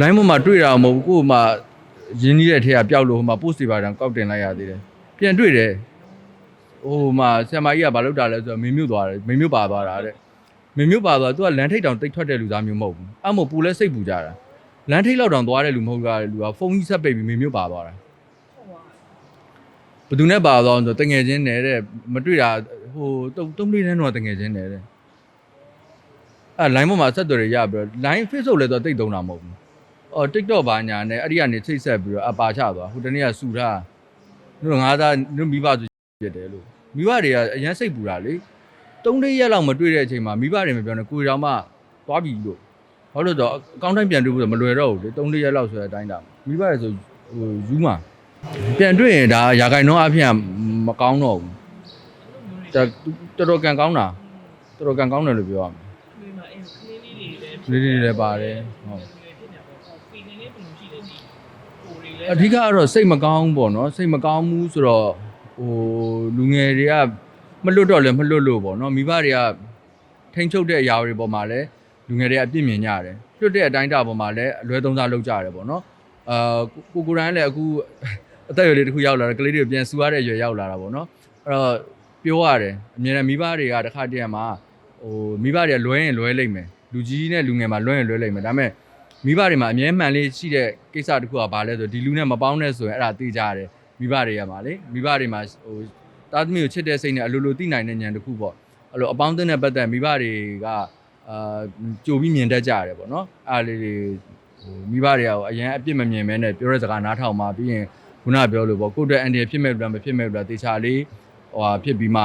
လိုင်းပေါ်မှာတွေ့တာမဟုတ်ဘူးကို့မှာရင်းနှီးတဲ့ထဲကပျောက်လို့ဟိုမှာ post တွေပါတောင်ကောက်တင်လိုက်ရသေးတယ်ပြန်တွေ့တယ်ဟိုမှာဆရာမကြီးကဘာလုပ်တာလဲဆိုတော့မင်းမြို့သွားတယ်မင်းမြို့ပါသွားတာတဲ့မင်းမြို့ပါသွားသူကလမ်းထိပ်တောင်တိတ်ထွက်တဲ့လူသားမျိုးမဟုတ်ဘူးအဲ့မို့ပူလဲစိတ်ပူကြတာလမ်းထိပ်လောက်တောင်သွားတဲ့လူမဟုတ်တာလူကဖုန်းကြီးဆက်ပိတ်ပြီးမင်းမြို့ပါသွားတာဘယ်သူနဲ့ပါသွားဆိုတော့တငယ်ချင်းနေတဲ့မတွေ့တာဟိုတုံတုံးလေးနဲ့တော့တငယ်ချင်းနေတဲ့အဲ့ line ပေါ်မှာဆက်သွယ်ရရပြီးတော့ line Facebook လည်းတော့တိတ်သုံးတာမဟုတ်ဘူး အော် TikTok ဘာညာနဲ့အဲ့ဒီကနေချိတ်ဆက်ပြီးတော့အပါချသွားဟိုတနေ့ကစူထားတို့ငါးသားတို့မိဘဆိုဖြစ်တယ်လို့မိဘတွေကအရန်စိတ်ပူတာလေ၃လေးရက်လောက်မတွေ့တဲ့အချိန်မှာမိဘတွေမပြောနဲ့ကိုယ်တော်မှသွားပြီလို့ဘာလို့လဲဆိုတော့အကောင့်တိုင်းပြန်တွေ့ဖို့ဆိုမလွယ်တော့ဘူးလေ၃လေးရက်လောက်ဆိုတဲ့အတိုင်းတာမိဘတွေဆိုဟိုယူမှာပြန်တွေ့ရင်ဒါရာဂိုင်နှုန်းအဖြစ်မကောင်းတော့ဘူးဒါတော်တော်ကန်ကောင်းတာတော်တော်ကန်ကောင်းတယ်လို့ပြောရမယ်ဒီမှာအဲကလေးလေးတွေလည်းလေးလေးလည်းပါတယ်ဟုတ် ဖြစ်နေပါတော့ပီနေလေးဘယ်လို ရှိလဲဒီကိုလေးလည်းအဓိကကတော့စိတ်မကောင်းဘူးပေါ့နော်စိတ်မကောင်းဘူးဆိုတော့ဟိုလူငယ်တွေကမလွတ်တော့လည်းမလွတ်လို့ပေါ့နော်မိဘတွေကထိန်ချုပ်တဲ့အရာတွေပေါ်မှာလည်းလူငယ်တွေအပြစ်မြင်ကြတယ်လွတ်တဲ့အတိုင်းတာပေါ်မှာလည်းအလွဲသုံးစားလုပ်ကြတယ်ပေါ့နော်အာကိုကိုကိုတိုင်းလည်းအခုအသက်အရွယ်လေးတစ်ခုရောက်လာတယ်ကလေးတွေပြန်ဆူရတဲ့အရွယ်ရောက်လာတာပေါ့နော်အဲ့တော့ပြောရတယ်အမြဲတမ်းမိဘတွေကတစ်ခါတည်းမှာဟိုမိဘတွေကလွဲရင်လွဲလိမ့်မယ်လူကြီးနဲ့လူငယ်မှာလွဲရင်လွဲလိမ့်မယ်ဒါပေမဲ့ မိဘတွေမှာအမြဲမှန်လေးရှိတဲ့ကိစ္စတစ်ခုကဘာလဲဆိုဒီလူနဲ့မပေါင်းနဲ့ဆိုရင်အဲ့ဒါသိကြရတယ်မိဘတွေကမှာလေမိဘတွေမှာဟိုတာသမီကိုချစ်တဲ့စိတ်နဲ့အလိုလိုသိနိုင်တဲ့ဉာဏ်တစ်ခုပေါ့အဲ့လိုအပေါင်းအသင်းနဲ့ပတ်သက်မိဘတွေကအာကြိုပြီးမြင်တတ်ကြရတယ်ပေါ့နော်အဲ့လေးတွေဟိုမိဘတွေကအရင်အပြစ်မမြင်မဲနဲ့ပြောတဲ့စကားနားထောင်မှပြီးရင်ခုနပြောလို့ပေါ့ကိုယ့်အတွက်အန်ဒီဖြစ်မဲ့လို့မဖြစ်မဲ့လို့တေချာလေးဟိုဟာဖြစ်ပြီးမှ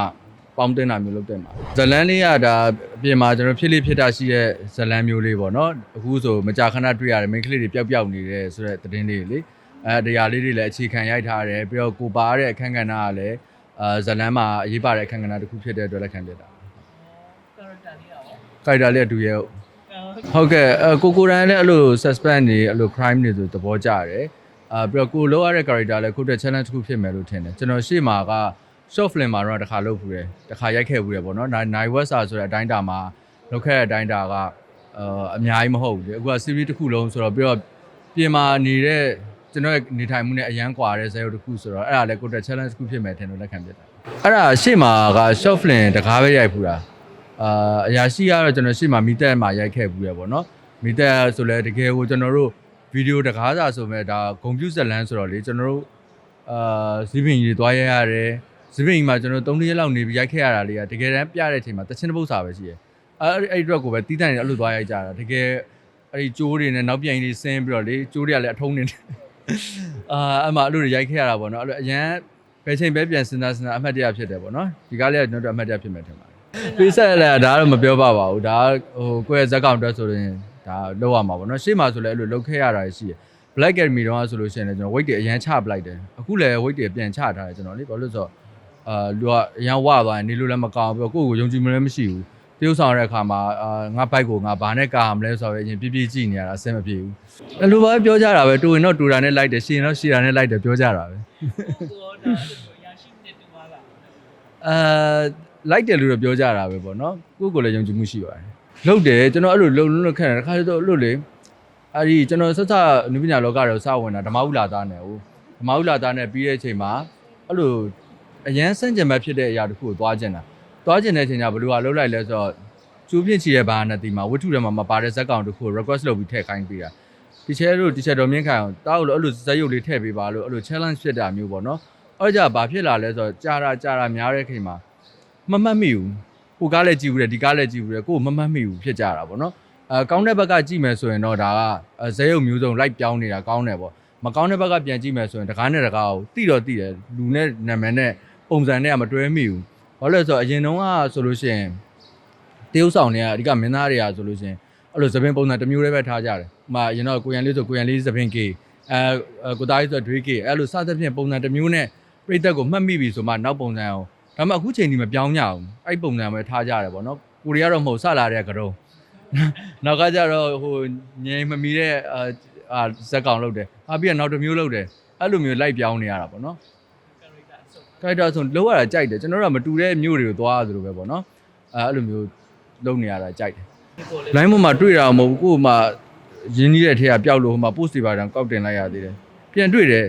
ပေါင်းတင်တာမျိုးလုပ်တဲ့မှာဇလန်းလေးကဒါအပြင်မှာကျွန်တော်ဖြစ်လိဖြစ်တာရှိတဲ့ဇလန်းမျိုးလေးပေါ့နော်အခုဆိုမကြာခဏတွေ့ရတယ်မိန်းကလေးတွေပျောက်ပျောက်နေတယ်ဆိုတဲ့သတင်းလေးတွေလေအဲတရားလေးတွေလည်းအခြေခံရိုက်ထားတယ်ပြီးတော့ကိုပါတဲ့အခန်းကဏ္ဍကလည်းအာဇလန်းမှာအရေးပါတဲ့အခန်းကဏ္ဍတစ်ခုဖြစ်တဲ့အတွက်လက်ခံပြတာ character လေးရောခိုက်တာလေးကတူရဲ့ဟုတ်ကဲ့အကိုကိုရန်လည်းအဲ့လို suspense တွေအဲ့လို crime တွေဆိုသဘောကျတယ်အာပြီးတော့ကိုလောက်ရတဲ့ character လည်းကိုယ့်အတွက် challenge တစ်ခုဖြစ်မယ်လို့ထင်တယ်ကျွန်တော်ရှေ့မှာက short film မှာတော့တစ်ခါလုပ်ဖူးတယ်တစ်ခါရိုက်ခဲ့ဖူးတယ်ပေါ့နော်နိုင်ဝက်စာဆိုတဲ့အတိုင်းတာမှာလုပ်ခဲ့တဲ့အတိုင်းတာကအာအများကြီးမဟုတ်ဘူးလေအခုက series တစ်ခုလုံးဆိုတော့ပြီးတော့ပြင်မာနေတဲ့ကျွန်တော်ရဲ့နေထိုင်မှုနဲ့အရန်ကွာတဲ့ဇာတ်ရုပ်တစ်ခုဆိုတော့အဲ့ဒါလည်းကိုယ့်အတွက် challenge တစ်ခုဖြစ်မယ်ထင်လို့လက်ခံပြတာအဲ့ဒါရှေ့မှာက short film တကားပဲရိုက်ဖူးတာအာအရာရှိကတော့ကျွန်တော်ရှေ့မှာမီတက်မှာရိုက်ခဲ့ဘူးရပေါ့နော်မီတက်ဆိုလဲတကယ်ကိုကျွန်တော်တို့ဗီဒီယိုတကားစာဆိုမဲ့ဒါဂုံပြူဇက်လန်းဆိုတော့လေကျွန်တော်တို့အာဇီးပင်ကြီးတွေသွားရရတယ် ဇီးပင်ကြီးမှာကျွန်တော်3ရက်လောက်နေပြီးရိုက်ခဲ့ရတာလေးကတကယ်တမ်းပြတဲ့အချိန်မှာတချင်းတစ်ပုတ်စာပဲရှိရယ်အဲအဲ့ဒီအတွက်ကိုပဲတီးတန့်နေအဲ့လိုသွားရိုက်ကြတာတကယ်အဲ့ဒီကျိုးတွေနဲ့နောက်ပြန်ကြီးတွေဆင်းပြီးတော့လေကျိုးတွေကလည်းအထုံးနေတယ်အာအမှအဲ့လိုတွေရိုက်ခဲ့ရတာပေါ့နော်အဲ့လိုအရန်ဘယ်ချိန်ပဲပြန်စဉ်းစားစဉ်းစားအမှတ်တရဖြစ်တယ်ပေါ့နော်ဒီကားလေးကကျွန်တော်တို့အမှတ်တရဖြစ်မယ်ထင်ပါတယ်ပေးဆက်လဲဒါကတော့မပြောပါပါဘူးဒါဟိုကိုယ့်ရဲ့ဇက်ကောင်အတွက်ဆိုရင်ဒါလောက်ရမှာပေါ့နော်ရှေ့မှာဆိုလဲအဲ့လိုလောက်ခဲ့ရတာရှိတယ် Black Academy တော့ဆိုလို့ရှိရင်လည်းကျွန်တော် weight တွေအရန်ချပလိုက်တယ်အခုလည်း weight တွေပြန်ချထားတယ်ကျွန်တော်လေဘာလို့လဲဆိုတော့ အာလူကအရန်ဝသွားရင်နေလို့လည်းမကောင်းဘူးပြီးတော့ကိုယ့်ကိုယုံကြည်မှုလည်းမရှိဘူးတရုပ်ဆောင်ရတဲ့အခါမှာအာငါဘိုက်ကိုငါဘာနဲ့ကာမလဲဆိုတော့အရင်ပြပြကြည့်နေရတာအဆင်မပြေဘူးအဲ့လိုပဲပြောကြတာပဲတူရင်တော့တူတာနဲ့လိုက်တယ်ရှင်ရင်တော့ရှင်တာနဲ့လိုက်တယ်ပြောကြတာပဲကိုရောဒါရရှိနေတူပါလားအာလိုက်တယ်လို့တော့ပြောကြတာပဲပေါ့နော်ကိုယ့်ကိုယ်လည်းယုံကြည်မှုရှိပါတယ်လုပ်တယ်ကျွန်တော်အဲ့လိုလုံလုံလုံခက်တယ်တစ်ခါတော့လို့လေအဲ့ဒီကျွန်တော်ဆက်စနုပညာလောကတော့စဝင်တာဓမ္မဥလာသားနဲ့ဟိုဓမ္မဥလာသားနဲ့ပြီးတဲ့အချိန်မှာအဲ့လို အရန်စန့်ကျင်ဘက်ဖြစ်တဲ့အရာတစ်ခုကိုသွားကျင်တာသွားကျင်တဲ့အချိန်ကဘယ်လိုဟာလုပ်လိုက်လဲဆိုတော့ကျူးပြင့်ချီရဲ့ဘာနဲ့တီမှာဝတ္ထုထဲမှာမပါတဲ့ဇက်ကောင်တစ်ခုကို request လုပ်ပြီးထည့်ခိုင်းပေးတာတီချဲတို့တီချဲတော်မြင့်ခိုင်အောင်တောက်လို့အဲ့လိုဇက်ရုပ်လေးထည့်ပေးပါလို့အဲ့လို challenge ဖြစ်တာမျိုးပေါ့နော်အဲ့ကြဘာဖြစ်လာလဲဆိုတော့ကြာတာကြာတာများတဲ့ချိန်မှာမမှတ်မိဘူးကိုကားလည်းကြည့်ဘူးတယ်ဒီကားလည်းကြည့်ဘူးတယ်ကိုကိုမမှတ်မိဘူးဖြစ်ကြတာပေါ့နော်အဲကောင်းတဲ့ဘက်ကကြည့်မယ်ဆိုရင်တော့ဒါကအဲဇဲရုပ်မျိုးစုံလိုက်ပြောင်းနေတာကောင်းတယ်ပေါ့မကောင်းတဲ့ဘက်ကပြန်ကြည့်မယ်ဆိုရင်တကားနဲ့တကားကိုတိတော့တိတယ်လူနဲ့နာမည်နဲ့ ပုံစံနဲ့ကမတွဲမိဘူးဘာလို့လဲဆိုတော့အရင်တုန်းကဆိုလို့ရှိရင်တရုပ်ဆောင်တွေကအဓိကမင်းသားတွေကဆိုလို့ရှိရင်အဲ့လိုသပင်ပုံစံတစ်မျိုးလေးပဲထားကြတယ်ဥပမာအရင်တော့ကိုရန်လေးဆိုကိုရန်လေးသပင်ကေအဲကိုသားကြီးဆိုဒွေးကေအဲ့လိုစသဖြင့်ပုံစံတစ်မျိုးနဲ့ပြိသက်ကိုမှတ်မိပြီဆိုမှနောက်ပုံစံအောင်ဒါပေမဲ့အခုချိန်ဒီမပြောင်းကြအောင်အဲ့ပုံစံပဲထားကြတယ်ပေါ့နော်ကိုရီးယားတော့မဟုတ်ဆလာတဲ့ကတော့နောက်ကကြတော့ဟိုငြိမ်မမီတဲ့အာအာဇက်ကောင်လုပ်တယ်ဟာပြီးတော့နောက်တစ်မျိုးလုပ်တယ်အဲ့လိုမျိုးလိုက်ပြောင်းနေရတာပေါ့နော် character အစုံခိုက်တာဆိုလောရတာကြိုက်တယ်ကျွန်တော်တို့ကမတူတဲ့မျိုးတွေကိုသွားသလိုပဲပေါ့နော်အဲအဲ့လိုမျိုးလုပ်နေရတာကြိုက်တယ်ဒီကိုလေးလိုင်းပေါ်မှာတွေ့တာမဟုတ်ဘူးကို့မှာရရင်းနှီးတဲ့ထဲကပျောက်လို့ဟိုမှာ post တွေပါတော့ကောက်တင်လိုက်ရသေးတယ်ပြန်တွေ့တယ်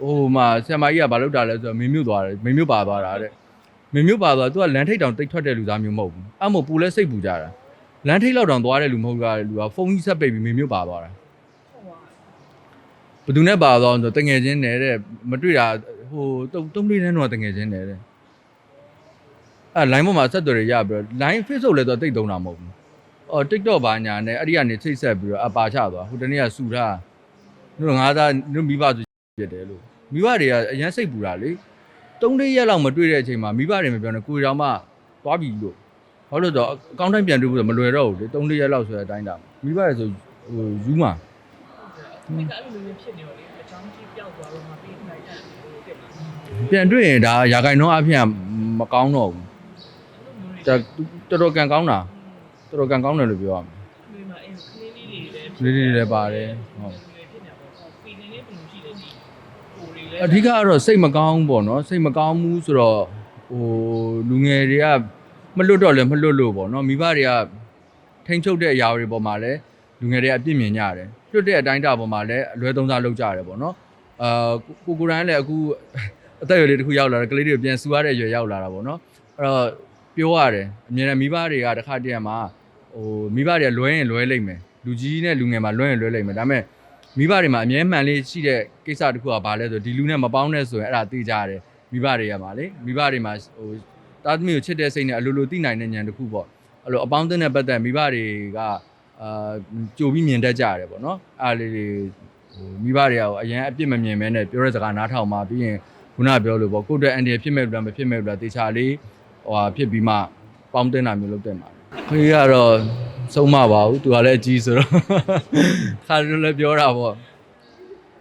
ဟိုမှာဆရာမကြီးကဘာလုပ်တာလဲဆိုတော့မင်းမြို့သွားတယ်မင်းမြို့ပါသွားတာတဲ့မင်းမြို့ပါသွားသူကလမ်းထိပ်တောင်တိတ်ထွက်တဲ့လူသားမျိုးမဟုတ်ဘူးအဲ့မို့ပူလဲစိတ်ပူကြတာလမ်းထိပ်လောက်တောင်သွားတဲ့လူမဟုတ်တာလူကဖုန်းကြီးဆက်ပိတ်ပြီးမင်းမြို့ပါသွားတာဟုတ်ပါဘယ်သူနဲ့ပါသွားဆိုတငယ်ချင်းနဲ့တဲ့မတွေ့တာ ဟိုတုံတုံးလေးနဲ့တော့တငယ်ချင်းနဲ့တဲ့အဲ line ပေါ်မှာဆက်သွယ်ရရပြီးတော့ line Facebook လည်းတော့တိတ်သုံးတာမဟုတ်ဘူးအော် TikTok ဘာညာနဲ့အဲ့ဒီကနေချိတ်ဆက်ပြီးတော့အပါချသွားဟိုတနေ့ကစူထားတို့ငါးသားတို့မိဘဆိုဖြစ်တယ်လို့မိဘတွေကအရန်စိတ်ပူတာလေတုံးလေးရက်လောက်မတွေ့တဲ့အချိန်မှာမိဘတွေမပြောနဲ့ကိုယ်တော်မှသွားပြီလို့ဘာလို့လဲဆိုတော့အကောင့်တိုင်းပြန်တွေ့ဖို့ဆိုမလွယ်တော့ဘူးလေတုံးလေးရက်လောက်ဆိုတဲ့အတိုင်းတာမိဘတွေဆိုဟိုယူမှာ ဒီကအဲ့လိုမျိုးဖြစ်နေတော့လေအချောင်းကြီးပျောက်သွားတော့မှပေးလိုက်တယ်ဟိုတက်လာပြန်တွေ့ရင်ဒါရာဂိုင်နှုန်းအဖြစ်မကောင်းတော့ဘူးအဲ့လိုမျိုးတွေဒါတော်တော်ကန်ကောင်းတာတော်တော်ကန်ကောင်းတယ်လို့ပြောရမယ်ဒီမှာအဲ့ကလေးလေးတွေလည်းကလေးလေးလည်းပါတယ်ဟုတ်ဖြစ်နေပေါ့ဟောဖီလင်းလေးဘယ်လိုရှိလဲဒီကိုတွေလည်းအဓိကကတော့စိတ်မကောင်းဘူးပေါ့နော်စိတ်မကောင်းဘူးဆိုတော့ဟိုလူငယ်တွေကမလွတ်တော့လည်းမလွတ်လို့ပေါ့နော်မိဘတွေကထိန်ချုပ်တဲ့အရာတွေပေါ်မှာလည်း လူငယ်တွေကအပြစ်မြင်ကြတယ်လွတ်တဲ့အတိုင်းအတာပေါ်မှာလည်းအလွဲသုံးစားလုပ်ကြတယ်ပေါ့နော်အာကိုကိုရန်လည်းအခုအသက်အရွယ်လေးတစ်ခုရောက်လာတယ်ကလေးတွေပြန်စူရတဲ့အရွယ်ရောက်လာတာပေါ့နော်အဲ့တော့ပြောရတယ်အမြဲတမ်းမိဘတွေကတစ်ခါတည်းမှာဟိုမိဘတွေကလွဲရင်လွဲလိမ့်မယ်လူကြီးနဲ့လူငယ်မှာလွဲရင်လွဲလိမ့်မယ်ဒါပေမဲ့မိဘတွေမှာအမြဲမှန်လေးရှိတဲ့ကိစ္စတစ်ခုကဘာလဲဆိုဒီလူနဲ့မပေါင်းနဲ့ဆိုရင်အဲ့ဒါသိကြရတယ်မိဘတွေကပါလေမိဘတွေမှာဟိုတာသမီကိုချစ်တဲ့စိတ်နဲ့အလိုလိုသိနိုင်တဲ့ဉာဏ်တစ်ခုပေါ့အဲ့လိုအပေါင်းအသင်းနဲ့ပတ်သက်မိဘတွေက အာကြိုပြီးမြင်တတ်ကြရတယ်ပေါ့နော်အဲ့လေးတွေဟိုမိဘတွေကဟိုအရင်အပြစ်မမြင်မဲနဲ့ပြောတဲ့စကားနားထောင်မှပြီးရင်ခုနကပြောလို့ပေါ့ကိုယ့်အတွက်အန်ဒီဖြစ်မဲ့လို့လားမဖြစ်မဲ့လို့လားတေချာလေးဟိုဟာဖြစ်ပြီးမှပေါင်းတင်တာမျိုးလုပ်တဲ့မှာခေကတော့ဆုံးမပါဘူးသူကလည်းအကြီးဆိုတော့ခါလိုလည်းပြောတာပေါ့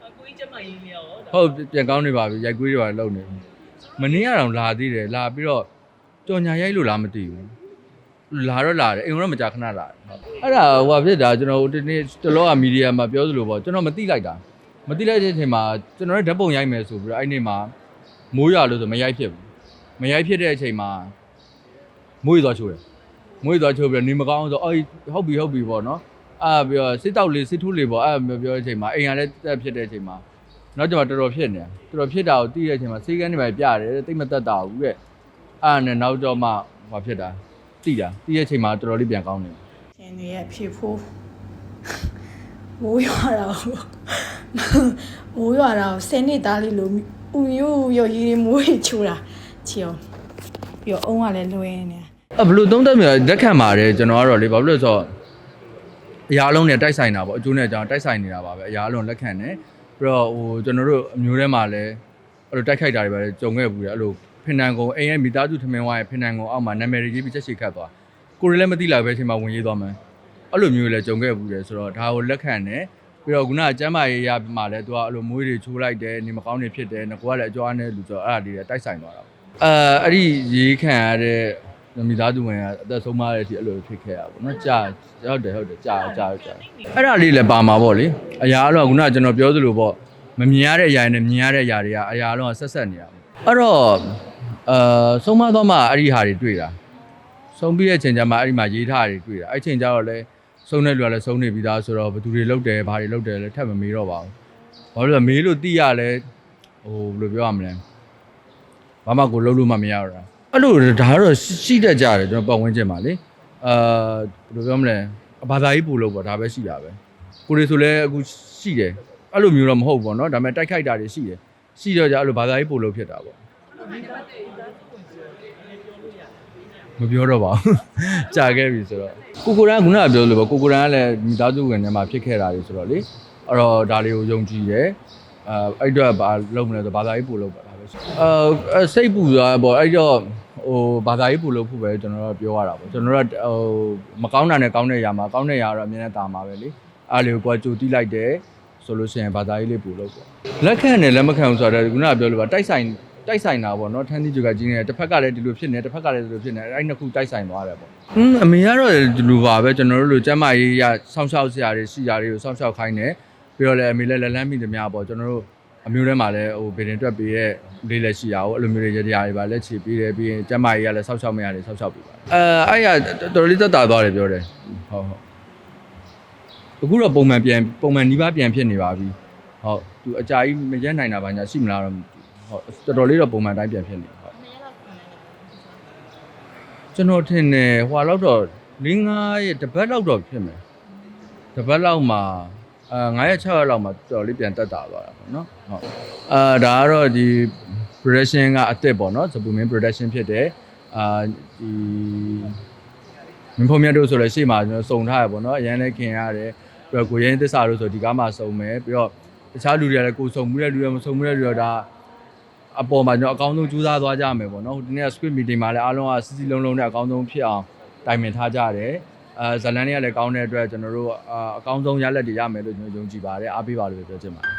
အကိုကြီးကျမရေးလေးရောဟုတ်ပြန်ကောင်းနေပါပြီရိုက်ကွေးတွေပါလုံနေပြီမနေ့ကတော့လာသေးတယ်လာပြီးတော့ကြော်ညာရိုက်လို့လားမသိဘူး လာတော့လာတယ်အိမ်ကတော့မကြာခဏလာတယ်ဟုတ်အဲ့ဒါဟိုဟာဖြစ်တာကျွန်တော်ဒီနေ့တလောကမီဒီယာမှာပြောသလိုပေါ့ကျွန်တော်မသိလိုက်တာမသိလိုက်တဲ့အချိန်မှာကျွန်တော်ရဲ့ဓာတ်ပုံရိုက်မယ်ဆိုပြီးတော့အဲ့နေ့မှာမိုးရွာလို့ဆိုမရိုက်ဖြစ်ဘူးမရိုက်ဖြစ်တဲ့အချိန်မှာမိုးရွာသွားချိုးတယ်မိုးရွာသွားချိုးပြီးတော့နေမကောင်းဆိုအော်ဟုတ်ပြီဟုတ်ပြီပေါ့နော်အာပြီးတော့စစ်တောက်လေးစစ်ထိုးလေးပေါ့အဲ့ပြောတဲ့အချိန်မှာအိမ်ကလည်းတက်ဖြစ်တဲ့အချိန်မှာနောက်ကျမှတော်တော်ဖြစ်နေတယ်တော်တော်ဖြစ်တာကိုတီးတဲ့အချိန်မှာစေကန်းတွေပဲပြတယ်တိတ်မတက်တာဘူးတဲ့အဲ့ဒါနဲ့နောက်တော့မှဟောဖြစ်တာ တီးတာတီးတဲ့အချိန်မှာတော်တော်လေးပြန်ကောင်းနေတယ်ရှင်တွေရဲ့ဖြစ်ဖို့မိုးရွာတာကိုမိုးရွာတာကိုဆယ်နှစ်သားလေးလိုဥယိုရော်ရီတွေမိုးရီချိုးတာချီအောင်ပြီးတော့အုံးကလည်းလွယ်နေအဲ့ဘယ်လို့သုံးသက်မြာလက်ခံပါတယ်ကျွန်တော်ကတော့လေဘာဖြစ်လို့လဲဆိုတော့အရာအလုံးနဲ့တိုက်ဆိုင်တာပေါ့အကျိုးနဲ့အကြောင်းတိုက်ဆိုင်နေတာပါပဲအရာအလုံးလက်ခံတယ်ပြီးတော့ဟိုကျွန်တော်တို့အမျိုးထဲမှာလည်းအဲ့လိုတိုက်ခိုက်တာတွေပဲကြုံခဲ့ဘူးတယ်အဲ့လိုဖ င်နန်ကုံအိမ်ရဲ့မိသားစုထမင်းဝါရဲ့ဖင်နန်ကုံအောက်မှာနာမည်ရေးပြီးချက်ရှိခတ်သွားကိုရီလည်းမသိလိုက်ပဲအချိန်မှာဝင်ရေးသွားမယ် အဲ့လိုမျိုးလည်းကြုံခဲ့ဘူးတယ်ဆိုတော့ဒါကိုလက်ခံတယ်ပြီးတော့ခုနကကျမ်းမာရေးရမှာလဲသူကအဲ့လိုမွေးတွေချိုးလိုက်တယ်နေမကောင်းတွေဖြစ်တယ်ငကောကလည်းအကြွားနဲ့လူဆိုတော့အဲ့ဒါလေးတွေတိုက်ဆိုင်သွားတာပေါ့အဲအဲ့ဒီရေးခံရတဲ့မိသားစုဝင်ကအသက်ဆုံးမတဲ့အထိအဲ့လိုဖြစ်ခဲ့ရပါဘောเนาะကြာဟုတ်တယ်ဟုတ်တယ်ကြာကြာကြာအဲ့ဒါလေးလည်းပါမှာပေါ့လေအရာအလုံးကခုနကကျွန်တော်ပြောသလိုပေါ့မမြင်ရတဲ့အရာတွေနဲ့မြင်ရတဲ့အရာတွေကအရာအလုံးကဆက်ဆက်နေရပါအဲ့တော့ အာဆုံးမတော့မှအဲ့ဒီဟာတွေတွေ့တာဆုံးပြီးတဲ့ချိန်ကျမှအဲ့ဒီမှာရေးထားတာတွေတွေ့တာအဲ့ချိန်ကျတော့လည်းဆုံးတဲ့လူကလည်းဆုံးနေပြီးသားဆိုတော့ဘယ်သူတွေလုတ်တယ်ဘာတွေလုတ်တယ်လဲထပ်မမေးတော့ပါဘူးဘာလို့လဲမေးလို့သိရလဲဟိုဘယ်လိုပြောရမလဲဘာမှကိုလုတ်လို့မှမရတော့တာအဲ့လိုဒါကတော့ရှိတတ်ကြတယ်ကျွန်တော်ပတ်ဝန်းကျင်မှာလေအာဘယ်လိုပြောမလဲဘာသာရေးပူလို့ပေါ့ဒါပဲရှိတာပဲကိုတွေဆိုလဲအခုရှိတယ်အဲ့လိုမျိုးတော့မဟုတ်ဘူးပေါ့နော်ဒါပေမဲ့တိုက်ခိုက်တာတွေရှိတယ်ရှိတော့ကြအဲ့လိုဘာသာရေးပူလို့ဖြစ်တာပေါ့ မပြောတော့ပါဘူးကြာခဲ့ပြီဆိုတော့ကိုကိုရန်ကခုနကပြောလို့ပေါ့ကိုကိုရန်ကလည်းမိသားစုဝင်ထဲမှာဖြစ်ခဲ့တာတွေဆိုတော့လေအဲ့တော့ဒါလေးကိုယုံကြည်တယ်အာအဲ့တော့ဘာလုပ်မလဲဆိုဘာသာရေးပူလို့ပါဒါပဲဆိုအာစိတ်ပူသွားပေါ့အဲ့တော့ဟိုဘာသာရေးပူလို့ဖို့ပဲကျွန်တော်တို့ပြောရတာပေါ့ကျွန်တော်တို့ကဟိုမကောင်းတာနဲ့ကောင်းတဲ့ຢာမှာကောင်းတဲ့ຢာတော့အမြဲတမ်းတာမှာပဲလေအားလေးကိုကွာကြိုတီးလိုက်တယ်ဆိုလို့ရှိရင်ဘာသာရေးလေးပူလို့ပေါ့လက်ခံနဲ့လက်မခံဘူးဆိုတော့ခုနကပြောလို့ပါတိုက်ဆိုင် တိုက်ဆိုင်တာပေါ့နော်ထန်းသီးကြကကြီးနေတစ်ဖက်ကလည်းဒီလိုဖြစ်နေတစ်ဖက်ကလည်းဒီလိုဖြစ်နေအဲ့နှစ်ခုတိုက်ဆိုင်သွားတယ်ပေါ့อืมအမေကတော့ဒီလိုပါပဲကျွန်တော်တို့လိုကျမ်းမာရေးရစောင့်ရှောက်စရာတွေရှိရာတွေကိုစောင့်ရှောက်ခိုင်းတယ်ပြီးတော့လည်းအမေလည်းလက်လန်းမိသမျှပေါ့ကျွန်တော်တို့အမျိုးထဲမှာလည်းဟိုဗီဒင်တွက်ပေးတဲ့လေးလည်းရှိရအောင်အဲ့လိုမျိုးတွေရတရားတွေပါလက်ချီပေးတယ်ပြီးရင်ကျမ်းမာရေးရလည်းစောင့်ရှောက်မရတယ်စောင့်ရှောက်ပေးပါတယ်အဲအဲ့ရတော်တော်လေးသက်သာသွားတယ်ပြောတယ်ဟုတ်ဟုတ်အခုတော့ပုံမှန်ပြန်ပုံမှန်နီးပါးပြန်ဖြစ်နေပါပြီဟုတ်သူအကြာကြီးမရက်နိုင်တာပါညာရှိမလားတော့မသိဘူး ဟုတ်တော်တော်လေးတော့ပုံမှန်တိုင်းပြန်ဖြစ်နေဟုတ်နှစ်ရက်လောက်ခံရတယ်ကျွန်တော်ထင်တယ်ဟွာလောက်တော့၄၅ရက်တစ်ပတ်လောက်တော့ဖြစ်မယ်တစ်ပတ်လောက်မှာအာ9ရက်6ရက်လောက်မှာတော်တော်လေးပြန်တက်တာသွားတာပေါ့နော်ဟုတ်အာဒါကတော့ဒီ production ကအစ်စ်ပေါ့နော်စပူမင်း production ဖြစ်တယ်အာဒီမင်းဖုံမြတ်တို့ဆိုလည်းရှေ့မှာကျွန်တော်စုံထားရပေါ့နော်အရန်လည်းခင်ရတယ်ပြီးတော့ကိုရင်းသစ္စာတို့ဆိုဒီကားမှာစုံမယ်ပြီးတော့တခြားလူတွေကလည်းကိုစုံမှုတဲ့လူတွေမစုံမှုတဲ့လူတွေဒါ အပေါ်မှာကျွန်တော်အကောင်းဆုံးကြိုးစားသွားကြမယ်ပေါ့နော်ဟိုဒီနေ့ script meeting မှာလည်းအားလုံးကစီစီလုံးလုံးနဲ့အကောင်းဆုံးဖြစ်အောင်တိုင်ပင်ထားကြတယ်အဲဇလန်တွေကလည်းကောင်းတဲ့အတွက်ကျွန်တော်တို့အာအကောင်းဆုံးရလဒ်တွေရမယ်လို့ကျွန်တော်ယုံကြည်ပါတယ်အားပေးပါလို့ပြောချင်ပါတယ်